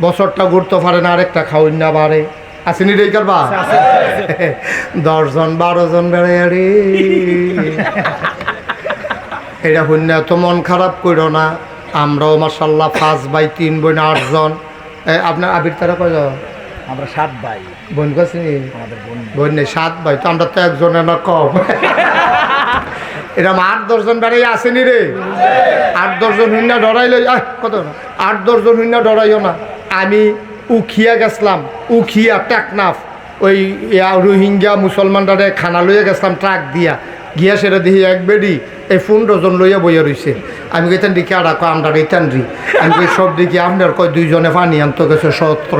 বছরটা ঘুরতে পারে না আরেকটা খাওয়াই না বাড়ে আসেনি রে কারবা দশজন বারো জন বেড়ে রে এটা শূন্য এত মন খারাপ করো না। আমরাও মাসাল্লাহ পাঁচ বাই তিন বোন আটজন। এ, আপনার আবির তারা কয়জন আমরা সাত ভাই। বোন কাছে বোন নেই। সাত ভাই তো আমরা তো একজনের না কম। এরকম আট দশজন বেড়াই আসেনি রে। আট দশজন হইনা ডরাইলে কত? না আট দশজন হইনা ডরাইও না। আমি উখিয়া গেছিলাম, উখিয়া টেকনাফ, ওই রোহিঙ্গা মুসলমানরা খানা লইয়া গেছিলাম, ট্রাক দিয়া। গিয়া সেটা দেখি এক বেডি এই ফোন ডজন লইয়া বইয়া রইছে। আমি কইতেন দিকে আড়া কয় আমরা রিটার্ন রি আমি কই, সব দিকে আপনার কয় দুইজনে পানি আনতে গেছে সত্র।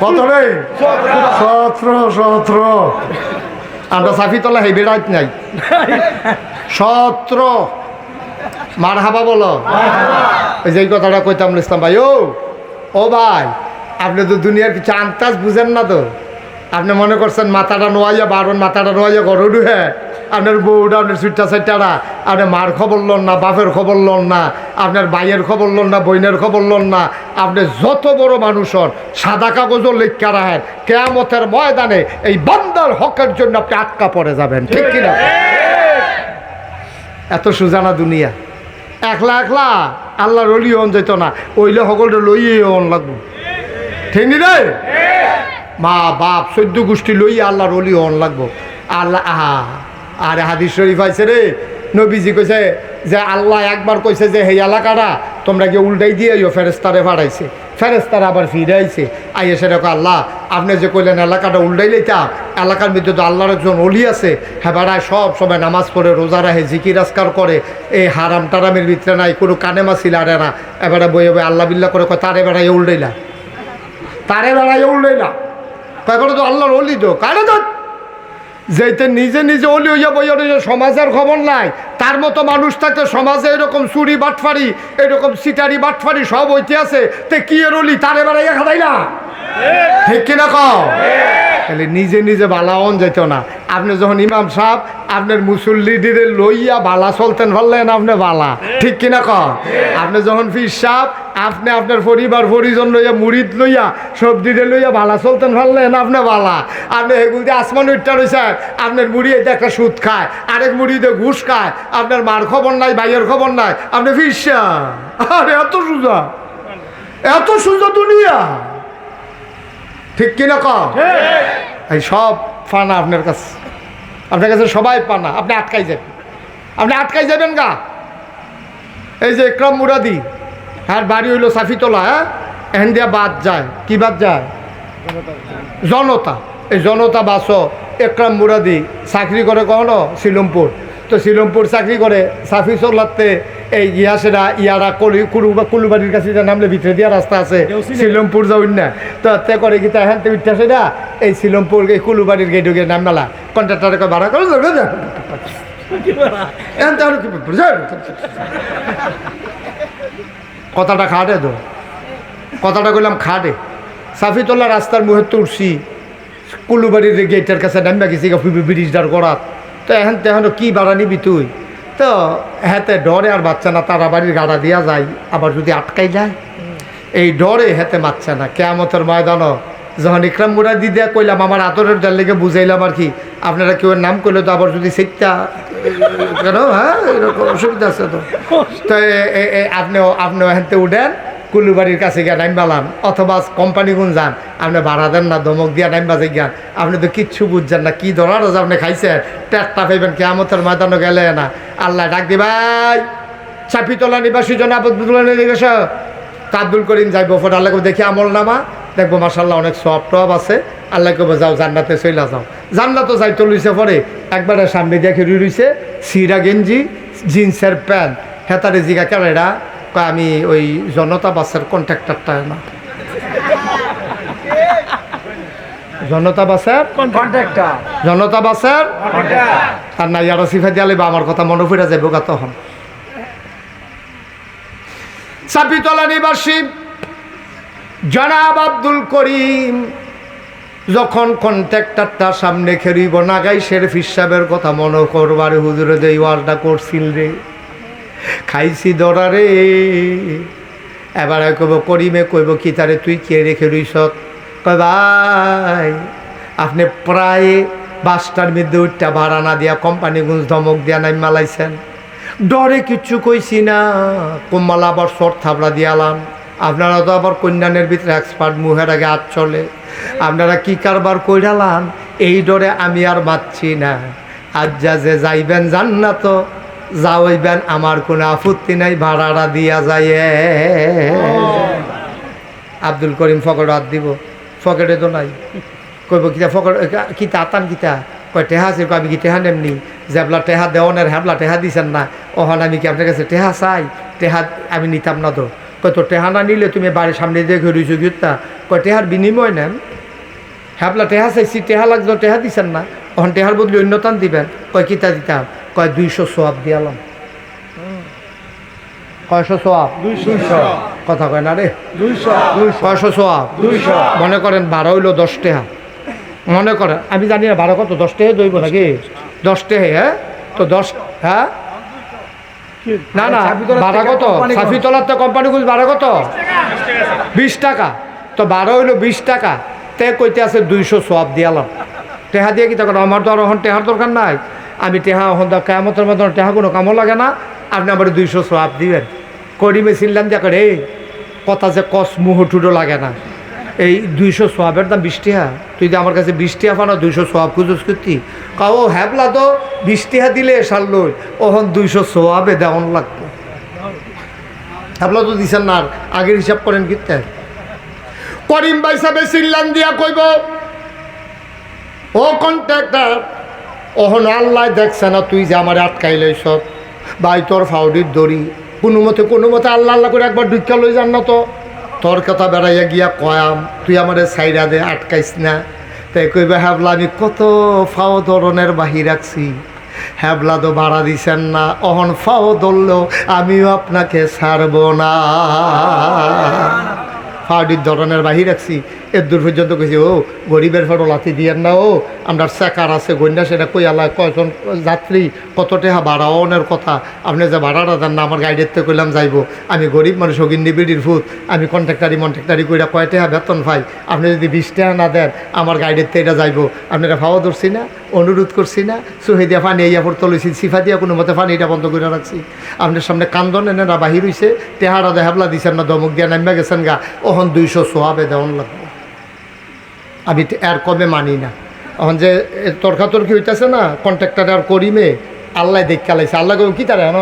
কত রে? সতেরো সতেরো। আমরা সাফিতলা হেবি রাইট নাই। সতেরো। মার হাবা বলো। ওই যে কথাটা কইতাম ইসলাম ভাই, ও ও ভাই, আপনি তো দুনিয়ার কিছু আন্তাজ বুঝেন না তো। আপনি মনে করছেন মাথাটা নোয়াইয়া বারণ, মাথাটা নোয়াইয়া ঘরে ঢুহে। আপনার বউটা, আপনার সুইটা সাইটারা আপনি মার খবর লন না, বাপের খবর লন না, আপনার ভাইয়ের খবর লন না বইনের খবর লন না। আপনি যত বড় মানুষ হন, সাদা কাগজও লেখা রাখেন। কেয়ামতের ময়দানে এই বান্দার হকের জন্য আপনি আটকা পড়ে যাবেন, ঠিক কিনা? এত সুজানা দুনিয়া। একলা একলা আল্লাহ রলি হন যেত না, ওইলে সকলটা লইয়ে হন লাগবো। ঠিক রে? মা বাপ চৈদ্য গোষ্ঠী লই আল্লাহ রলি হন লাগবো। আল্লাহ, আহা, আরে হাদিস শরীফ আছে রে। নবীজি কইছে যে আল্লাহ একবার কইছে যে সেই এলাকাটা তোমরা গিয়ে উল্টাই দিয়ে আইও ফেরেস্তারে ফাড়াইছে। ফেরেস্তারা আবার ফিরে আইছে। সেটা কয়, আল্লাহ আপনি যে কইলেন এলাকাটা উল্টাই লইতা এলাকার মধ্যে তো আল্লাহর একজন অলি আছে হ্যাঁ বেড়ায় সব সময় নামাজ পড়ে রোজা রাহে জিকির আজকার করে এই হারাম টারামের ভিতরে নাই কোনো কানে মাসিল আরে না। এবারে বইয়ে বই আল্লাহ বিল্লাহ করে কয় তারে বেড়াই উল্টাইলা। তারে বেড়াই উল্টাইলা? কয় তো আল্লাহর অলি তো কারে তো যেতে নিজে নিজে অলি হইয়া বইয়া রইছে, সমাজের খবর নাই। তার মতো মানুষ থাকতে সমাজে এরকম চুরি বাটফারি এরকম সিটারি বাটফারি সব হইতে আছে। তে কি এর অলি? তারে বেড়াইয়া খাদাই না? ঠিক কিনা কও? তাহলে নিজে নিজে বালা অন যেত না। আপনি যখন ইমাম সাহেব আপনার মুসল্লিদের লইয়া বালা চলতেন পারলেন আপনি বালা। ঠিক কিনা ক আপনি যখন ফির সাহেব আপনি আপনার পরিবার পরিজন লইয়া মুড়িদ লইয়া সবজিরে লইয়া ভালা চলতেন পারলেন আপনি ভালা? আপনি এগুলো দিয়ে আসমান উঠটা রয়েছেন আপনার মুড়ি এতে একটা সুদ খায় আরেক মুড়িতে ঘুষ খায় আপনার মার খবর নাই ভাইয়ের খবর নাই আপনি ফির সাহেব আরে এত সুজা। এত সুজা দুনিয়া। ঠিক কিনা ক এই সব ফানা আপনার কাছে। আপনার কাছে সবাই পানা আপনি আটকাই যাবেন। আপনি আটকাই যাবেন গা? এই যে একরম মুরাদি। আর বাড়ি হইল সাফিতলা হ্যাঁ? এহেন দিয়া বাদ যায়। কি বাদ যায়? জনতা। এই জনতা বাস একরাম মুরাদি চাকরি করে কখনো? শিলমপুর। তো শিলমপুর চাকরি করে সাফি চলাতে এই ইয়াসেরা ইয়ারা কলি কুলু কুলুবাড়ির কাছে যে নামলে ভিতরে দিয়া রাস্তা আছে শিলমপুর যাউন না। তো তে করে কি তা হ্যাঁ উঠতে সেটা এই শিলমপুর এই কুলুবাড়ির গেটে গিয়ে নাম নালা কন্ট্রাক্টারকে ভাড়া করে যাবে এখন তাহলে কি বুঝলেন? কথাটা খাটে তো। কথাটা কইলাম খাটে সাফিতলা রাস্তার মুহে উঠছি, কুলুবাড়ির গেটের কাছে নামিয়া গেছি ব্রিজটার গড়াত তো এখন তেহন কি বাড়া নিবি তুই? তো হেতে ডরে আর বাচ্চা না, তারা বাড়ির গাড়া দিয়া যায়, আবার যদি আটকাই যায়? এই ডরে হেতে বাচ্চা না, কেয়ামতের ময়দানও যখন ইকরাম মুরা দিদিয়া কইলাম, আমার আদরের যার লেগে বুঝাইলাম আর কি, আপনারা কেউ নাম করলে তো আবার যদি সেটা কেন? হ্যাঁ এরকম অসুবিধা আছে তো। তো আপনিও আপনিও হেনতে উঠেন কুলুবাড়ির কাছে গিয়ে নাইম বালান, অথবা কোম্পানি গুণ যান, আপনি ভাড়া দেন না ধমক দিয়া নাইম বাজে জ্ঞান আপনি তো কিচ্ছু বুঝছেন না, কি ধরার আছে আপনি খাইছেন? পেটটা পাইবেন, কেয়ামতের ময়দানও গেলে না। আল্লাহ ডাক দি, ভাই, চাপিতলা নিবাসী জন আবদুল্লাহ নির্দেশ আব্দুল করিম যাইব ফোন আল্লাহ দেখি আমল নামা। দেখব মাসাল্লাহ অনেক সব টপ আছে। আল্লাহ কবে যাও জান্নাতে চইলা যাও। জান্নাতও যাইতে লইছে পরে একবারে সামনে দেখে রুই রইছে সিরা গেঞ্জি জিন্সের প্যান্ট। হেতারে জিগা কেন এরা কয় আমি ওই জনতা বাসের কন্ট্রাক্টরটা না। জনতা বাসের কন্ট্রাক্টর। জনতা বাসের আর না ইয়ারা সিফা দিয়ালে বা আমার কথা মনে পড়ে যাবে গা তখন। চাপিতলা নিবাসী জনাব আব্দুল করিম, যখন কন্ট্রাক্টরটা সামনে খেরিব নাগাই শের হিসাবের কথা মনে করবার হুজুরে যে ওয়ার্ডটা করছিল রে। খাইছি দরারে এবার কইব, করিমে কইব, কি তারে তুই কে রেখে রইস কয় আপনি প্রায় বাসটার মধ্যে উঠটা ভাড়া না দিয়া কোম্পানিগুঞ্জ ধমক দিয়া নাই মালাইছেন ডরে কিচ্ছু কইছি না। কোম্মালা আবার শর্ট থাবড়া দিয়ালাম আপনারা তো আবার কন্যানের ভিতরে এক্সপার্ট মুহের আগে হাত চলে। আপনারা কি কারবার কইরালাম? এই ডরে আমি আর মাতছি না। আজ যা যে যাইবেন জান না তো যাওয়াইবেন আমার কোনো আপত্তি নাই, ভাড়াটা দিয়া যায় আব্দুল করিম ফকট হাত দিব। ফকেটে তো নাই। কইব, কিতা ফকট, কিতা, আতান কিতা? কয়, টেহা আছে। আমি কি টেহা নেমনি? যেবলা টেহা দেওয়ানের হ্যাবলা টেহা দিছেন না। ওহন আমি কি আপনার কাছে টেহা চাই? টেহা, আমি নিতাম না তো। কয় তো টেহা না নিলে তুমি বাড়ির সামনে দিয়ে ঘুরিয়েছো গিতা কয় টেহার বিনিময় নেন। হ্যাবলা টেহা চাইছি টেহা লাগতো টেহা দিছেন না। ওহন টেহার বদলে অন্যতান দিবেন। কয় কিতা দিতাম? কয় দুইশো সোয়াব দিয়ালাম কয়শো সোয়াব? কথা কয় না রে? কয়শো সোয়াব? দুইশো। মনে করেন বারো হইল দশ টেহা। মনে করেন আমি জানি না বারো কত দশ টেহে দইব নাকি? দশ টেহে হ্যাঁ? তো দশ হ্যাঁ? না না ভাড়া কত? সাফিতলার তো কোম্পানি গুলো ভাড়া কত? বিশ টাকা। তো বারো হইল বিশ টাকা। তে কইতে আছে দুইশো সোয়াব দিয়ালাম টেহা দিয়ে কি তখন আমার তো আর এখন টেহার দরকার নাই। আমি টেহা এখন তো কেমতের মতন টেহা কোনো কামও লাগে না। আপনি আমার দুইশো সোয়াব দিবেন। করিমে ছিলাম দিয়া করে এই কথা যে কস মুহটুডো লাগে না। এই দুইশো সোয়াবের দাম বিশ তুই যে আমার কাছে বিশ টিহা পানো দুইশো সোয়াব খুঁজোস করতি। কাও হ্যাবলা তো, বিশ টিহা দিলে সার লই। ওহন দুইশো সোয়াবে দেওয়ান লাগতো হ্যাবলা তো দিছেন না আগের হিসাব করেন কিতে করিম ভাই সাহেব সিল্লান দিয়া কইব, ও কন্ট্রাক্টর, ওহন আল্লাহ দেখছে না তুই যে আমার আটকাইলে সব ভাই, তোর ফাউডির দড়ি। কোনো মতে কোনো মতে আল্লাহ আল্লাহ করে একবার দুঃখা লই যান না তো। তোর কথা বেড়াইয়া গিয়া কয়াম, তুই আমার সাইডা দে, আটকাইস না। তাই কইবে হ্যাবলা আমি কত ফাও ধরনের বাহি রাখছি হ্যাবলা তো ভাড়া দিছেন না, অহন ফাও ধরলেও আমিও আপনাকে ছাড়ব না। ফাউডির ধরনের বাহি রাখছি। এর দূর পর্যন্ত কইছি, ও, গরিবের ফটো লাথি দিয়েন না, ও, আমরা চেকার আছে, গন্যা সেটা কই আল্লাহ কয়জন যাত্রী, কত টাকা ভাড়া কথা। আপনি যে ভাড়াটা দেন না, আমার গাইডের তো কইলাম যাইব। আমি গরিব মানুষ অগিন্দি বিড়ির ফুট আমি কন্ট্রাক্টারি মন্ট্রাক্টারি কইরা কয় টাকা বেতন পাই। আপনি যদি বিশ টাকা না দেন, আমার গাইডের তো এটা যাইবো। আপনারা ভাও ধরছি না, অনুরোধ করছি না সুহে দিয়া পানি ইয়া পড়তে লইছি সিফা দিয়া কোনো মতে পানি এটা বন্ধ করে রাখছি। আপনার সামনে কান্দন এনে না বাহির হইছে টেহারা দেহাবলা দিছেন না, দমক দিয়া নামিয়া গেছেন গা। ওহন দুইশো সোয়াবে দেওয়ান লাগবে। আমি আর কবে মানি না। এখন যে তর্কাতর্কি হইতেছে না কন্ট্রাক্টার আর করিমে, আল্লাহ দেখা লাইছে। আল্লাহ কই কি তারা হেন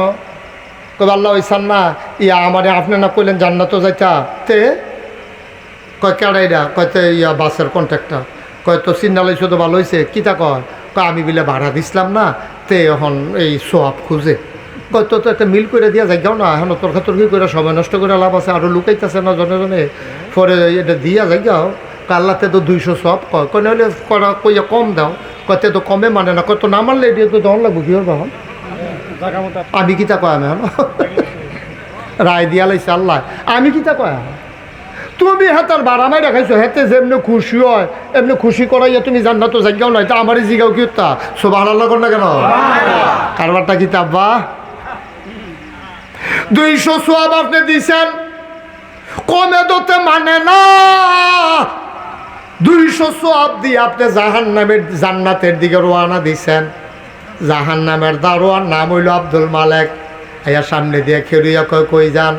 কবে আল্লাহ হইসান না ইয়া আমারে আপনি না কইলেন জান্নাত যাইতা? তে, কয় কেড়াইরা কয়তে ইয়া বাসের কন্ট্রাক্টর কয় তো সিন্নালাই শুধু ভালো হয়েছে কিতা কয়? কয়, আমি বিলে ভাড়া দিছিলাম না। তে, এখন এই সোয়াব খুঁজে। তো তো একটা মিল করে দিয়া যাই না এখন তর্কাতর্কি করে সময় নষ্ট করে লাভ আছে? আরও লুকাইতেছে না জনে জনে? পরে এটা দিয়া যাই গাও কাল্লাতে তো দুইশো সব কয়। কয় করা কইয়া কম দাও। কয়তে তো কমে মানে না। কয় তো না মানলে এটা তো দন লাগবো কি হবে এখন? আমি কিতা কয় আমি এখন? রায় দিয়া লাইছে আল্লাহ। আমি কিতা কয়? তুমি হাতার বাড়ামাই দেখাইছো হেতে যেমনি খুশি হয় এমনি খুশি করাইয়া তুমি জান না তো জায়গাও নয় তা আমারই জিগাও কি তা সোবাহ আল্লাহ কর না কেন? কারবারটা কি তাব্বা দুইশো সোয়াব আপনি দিছেন? কমে দতে মানে না। দুইশো সোয়াব দিয়ে আপনি জাহান নামের জান্নাতের দিকে রোয়ানা দিছেন। জাহান নামের দারোয়ার নাম হইল আব্দুল মালেক। এর সামনে দিয়ে খেরুইয়া কয়, কই যান?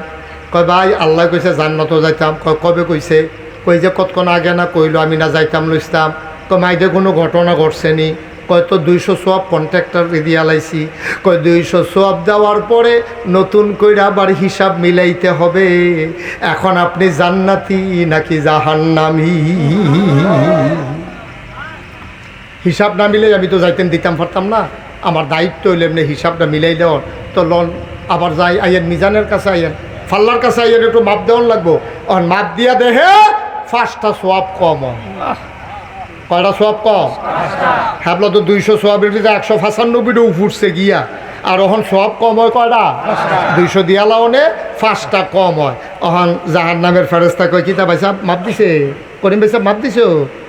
কয়, ভাই, আল্লাহ কইছে জান্নাতও যাইতাম। কয়, কবে কইছে? কই যে কতক্ষণ আগে না কইলো, আমি না যাইতাম লইতাম তো মাইদে কোনো ঘটনা ঘটছে নি? কয় তো দুইশো সোয়াব কন্ট্রাক্টর দিয়া লাইছি। কয় দুইশো সোয়াব দেওয়ার পরে নতুন কইরা আবার হিসাব মিলাইতে হবে। এখন আপনি জান্নাতি নাকি জাহান্নামি? হিসাব না মিলে আমি তো যাইতেন দিতাম পারতাম না। আমার দায়িত্ব হইলে এমনি হিসাবটা মিলাই দেওয়ার। তো লন, আবার যাই আইয়েন মিজানের কাছে আইয়েন ফাল্লার কাছে আইয়েন একটু মাপ দেওয়ার লাগবো। মাপ দিয়া দেহে ফার্স্টটা সোয়াব কম। কয়টা সোয়াব কম হ্যাবলা তো দুইশো সোয়াবের ভিতরে একশো ফাঁসান্নব্বইটা উঠছে গিয়া। আর ওখান সব কম হয় কয়টা? দুইশো দিয়ালাওনে পাঁচটা কম হয়। ওখান জাহান নামের ফেরস্তা কয়, কিতা পাইছা মাপ দিছে? করিম পাইছা মাপ দিছো?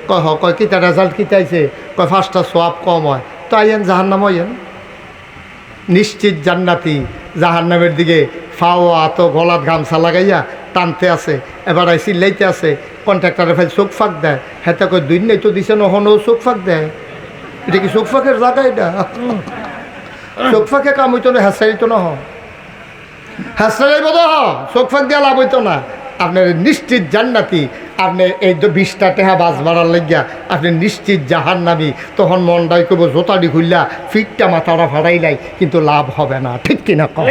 কয় হ কয় কিতা রেজাল্ট কিতাইছে কয়, পাঁচটা সোয়াব কম হয়। তো আইয়েন জাহান নাম আইয়েন? নিশ্চিত জান্নাতি। জাহান নামের দিকে ফাও আত গলাত গামছা লাগাইয়া টানতে আছে, এবার আই চিল্লাইতে আছে কন্ট্রাক্টারে ফেল চোখ ফাঁক দেয়। হেতে কই দুই নাই তো দিছে নহনও চোখ ফাঁক দেয়। এটা কি চোখ ফাঁকের জায়গা এটা? চোখ ফাঁকে কাম হইতো না হেসাইতো না হ হাসরাই বোধ হ, চোখ ফাঁক দিয়ে লাভ হইতো না। আপনার নিশ্চিত জান্নাতি, আপনি এই তো বিশটা টেহা বাস বাড়ার লাগিয়া, আপনি নিশ্চিত জাহান নামি তখন মনটাই করব জোতাডি খুললা, ফিটটা মাথাটা ফাড়াইলাই কিন্তু লাভ হবে না। ঠিক কিনা কম